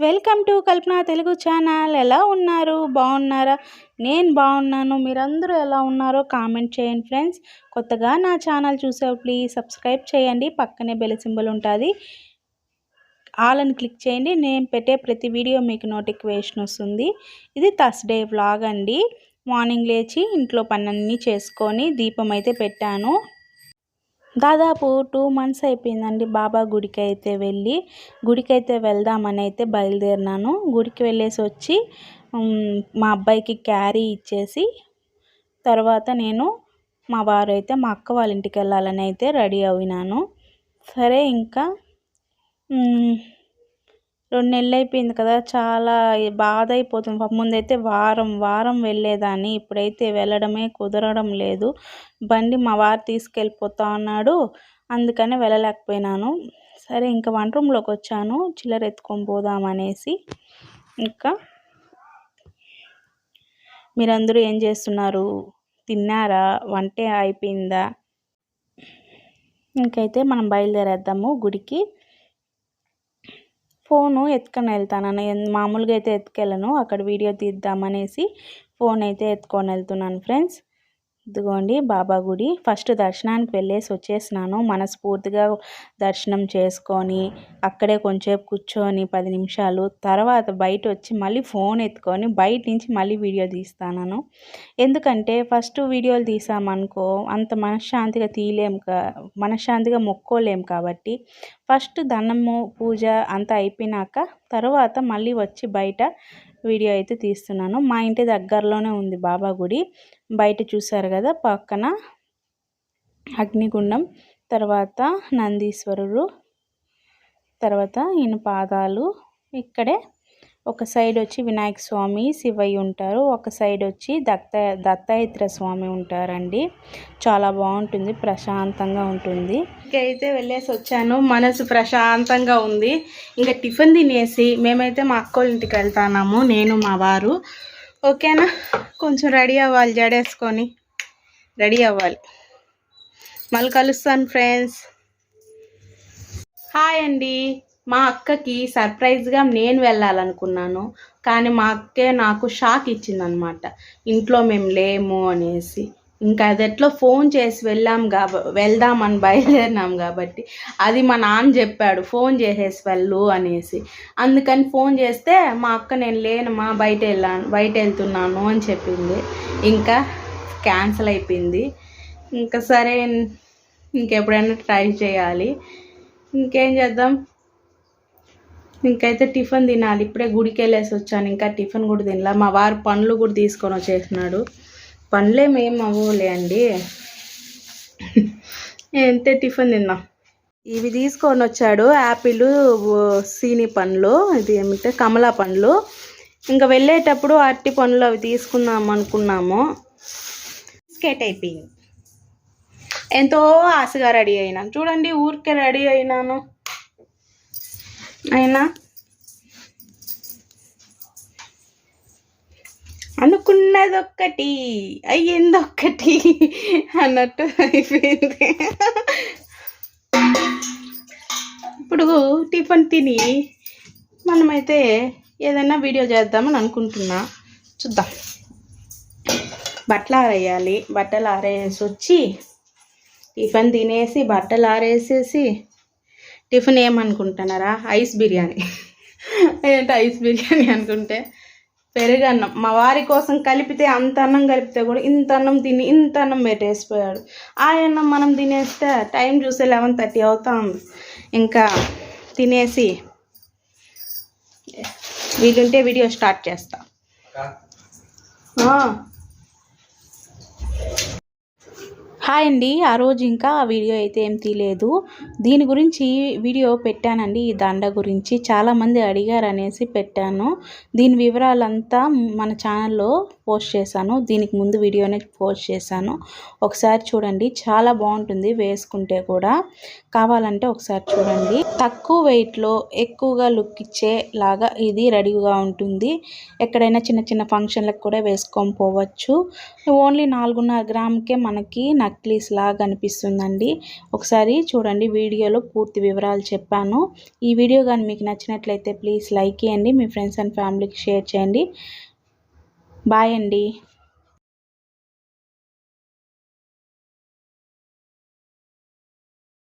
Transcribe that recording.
Welcome to Kalpana Telugu channel. ఎలా ఉన్నారు? బాగున్నారా? నేను బాగున్నాను. మీరందరూ ఎలా ఉన్నారో కామెంట్ చేయండి ఫ్రెండ్స్. కొత్తగా నా ఛానల్ చూసే ప్లీజ్ సబ్స్క్రైబ్ చేయండి. పక్కనే బెల్ సింబల్ ఉంటుంది. ఆల్ అని క్లిక్ చేయండి. నేను పెట్టే ప్రతి వీడియో మీకు నోటిఫికేషన్ వస్తుంది. ఇది థర్స్డే వ్లాగ్ అండి. మార్నింగ్ లేచి ఇంట్లో పనన్నీ చేసుకొని దీపం అయితే పెట్టాను. దాదాపు టూ మంత్స్ అయిపోయిందండి బాబా గుడికి అయితే వెళ్ళి. గుడికి అయితే వెళ్దామని అయితే బయలుదేరినాను. గుడికి వెళ్ళేసి వచ్చి మా అబ్బాయికి క్యారీ ఇచ్చేసి తర్వాత నేను మా వారు అయితే మా అక్క వాళ్ళ ఇంటికి వెళ్ళాలని అయితే రెడీ అయినాను. సరే ఇంకా రెండు నెలలు అయిపోయింది కదా చాలా బాధ అయిపోతుంది ముందైతే వారం వారం వెళ్ళేదాన్ని. ఇప్పుడైతే వెళ్ళడమే కుదరడం లేదు. బండి మా వారు తీసుకెళ్ళిపోతా ఉన్నాడు అందుకనే వెళ్ళలేకపోయినాను. సరే ఇంకా వంట రూమ్లోకి వచ్చాను. చిల్లర ఎత్తుకొని పోదాం అనేసి. ఇంకా మీరందరూ ఏం చేస్తున్నారు? తిన్నారా? వంటే అయిపోయిందా? ఇంకైతే మనం బయలుదేరేద్దాము గుడికి. ఫోను ఎత్తుకొని వెళ్తాను మామూలుగా అయితే ఎత్తుకెళ్ళను అక్కడ వీడియో తీద్దామనేసి ఫోన్ అయితే ఎత్తుకొని వెళ్తున్నాను ఫ్రెండ్స్. ఇదిగోండి బాబా గుడి. ఫస్ట్ దర్శనానికి వెళ్ళేసి వచ్చేసినాను. మనస్ఫూర్తిగా దర్శనం చేసుకొని అక్కడే కొంచెంసేపు కూర్చొని పది నిమిషాలు తర్వాత బయట వచ్చి మళ్ళీ ఫోన్ ఎత్తుకొని బయట నుంచి మళ్ళీ వీడియో తీస్తాను ఎందుకంటే ఫస్ట్ వీడియోలు తీసామనుకో అంత మనశ్శాంతిగా తీయలేము కా మనశ్శాంతిగా మొక్కోలేము కాబట్టి ఫస్ట్ దండము పూజ అంతా అయిపోయినాక తర్వాత మళ్ళీ వచ్చి బయట వీడియో అయితే తీస్తున్నాను. మా ఇంటి దగ్గరలోనే ఉంది బాబా గుడి. బయట చూసారు కదా పక్కన అగ్నిగుండం తర్వాత నందీశ్వరుడు తర్వాత ఈయన పాదాలు. ఇక్కడే ఒక సైడ్ వచ్చి వినాయక స్వామి శివయ్య ఉంటారు. ఒక సైడ్ వచ్చి దత్త దత్తాయిత్ర స్వామి ఉంటారండి. చాలా బాగుంటుంది ప్రశాంతంగా ఉంటుంది. ఇంకైతే వెళ్ళేసి వచ్చాను. మనసు ప్రశాంతంగా ఉంది. ఇంకా టిఫిన్ తినేసి మేమైతే మా అక్కోళ్ళ ఇంటికి వెళ్తున్నాము నేను మా వారు. ఓకేనా? కొంచెం రెడీ అవ్వాలి జడేసుకొని. రెడీ అవ్వాలి. మళ్ళీ కలుస్తాను ఫ్రెండ్స్. హాయ్ అండి. మా అక్కకి సర్ప్రైజ్గా నేను వెళ్ళాలనుకున్నాను. కానీ మా అక్కే నాకు షాక్ ఇచ్చిందనమాట ఇంట్లో మేము లేము అనేసి. ఇంకా అది ఎట్లా ఫోన్ చేసి వెళ్ళాం కాబ వెళ్దామని బయలుదేరినాం కాబట్టి. అది మా నాన్న చెప్పాడు ఫోన్ చేసేసి వెళ్ళు అనేసి. అందుకని ఫోన్ చేస్తే మా అక్క నేను లేనమ్మా బయట వెళ్ళాను బయట వెళ్తున్నాను అని చెప్పింది. ఇంకా క్యాన్సిల్ అయిపోయింది. ఇంకా సరే ఇంకెప్పుడైనా ట్రై చేయాలి. ఇంకేం చేద్దాం? ఇంకైతే టిఫిన్ తినాలి. ఇప్పుడే గుడికి వెళ్ళేసి వచ్చాను. ఇంకా టిఫిన్ కూడా తినలా. మా వారు పండ్లు కూడా తీసుకొని వచ్చేసినాడు. పండ్లేమేం అవ్వలే అండి. ఎంతే టిఫిన్ తిన్నాం. ఇవి తీసుకొని వచ్చాడు. యాపిల్ సీని పండ్లు ఇది ఏమిటంటే కమలా పండ్లు. ఇంకా వెళ్ళేటప్పుడు అరటి పండ్లు అవి తీసుకుందాం అనుకున్నాము. స్కేట్ అయిపోయింది. ఎంతో ఆశగా రెడీ అయినాను చూడండి ఊరికే రెడీ అయినాను. అయినా? అనుకున్నది ఒక్కటి అయ్యింది ఒక్కటి అన్నట్టు అయిపోయింది. ఇప్పుడు టిఫిన్ తిని మనమైతే ఏదైనా వీడియో చేద్దామని అనుకుంటున్నా. చూద్దాం. బట్టలు ఆరేయాలి. బట్టలు ఆరేసి వచ్చి టిఫిన్ తినేసి బట్టలు ఆరేసేసి టిఫిన్ ఏమనుకుంటున్నారా? ఐస్ బిర్యానీ. ఏంటి ఐస్ బిర్యానీ అనుకుంటే? పెరుగన్నం మా వారి కోసం కలిపితే అంత అన్నం కలిపితే కూడా ఇంత అన్నం తిని ఇంత అన్నం పెట్టేసిపోయాడు. ఆ అన్నం మనం తినేస్తే టైం చూస్తే లెవెన్ థర్టీ అవుతాం ఇంకా తినేసి వీలుంటే వీడియో స్టార్ట్ చేస్తా ఆ. హాయ్ అండి. ఆ రోజు ఇంకా ఆ వీడియో అయితే ఏం తీయలేదు దీని గురించి వీడియో పెట్టానండి. ఈ దండ గురించి చాలామంది అడిగారు అనేసి పెట్టాను. దీని వివరాలంతా మన ఛానల్లో పోస్ట్ చేశాను. దీనికి ముందు వీడియోనే పోస్ట్ చేశాను. ఒకసారి చూడండి. చాలా బాగుంటుంది వేసుకుంటే కూడా. కావాలంటే ఒకసారి చూడండి. తక్కువ వెయిట్లో ఎక్కువగా లుక్ ఇచ్చేలాగా ఇది రెడీగా ఉంటుంది. ఎక్కడైనా చిన్న చిన్న ఫంక్షన్లకు కూడా వేసుకొని పోవచ్చు. ఓన్లీ నాలుగున్నర గ్రామ్కే మనకి నక్లీస్ లాగా కనిపిస్తుందండి ఒకసారి చూడండి వీడియోలో పూర్తి వివరాలు చెప్పాను. ఈ వీడియో కానీ మీకు నచ్చినట్లయితే ప్లీజ్ లైక్ చేయండి మీ ఫ్రెండ్స్ అండ్ ఫ్యామిలీకి షేర్ చేయండి. బాయ్ అండి.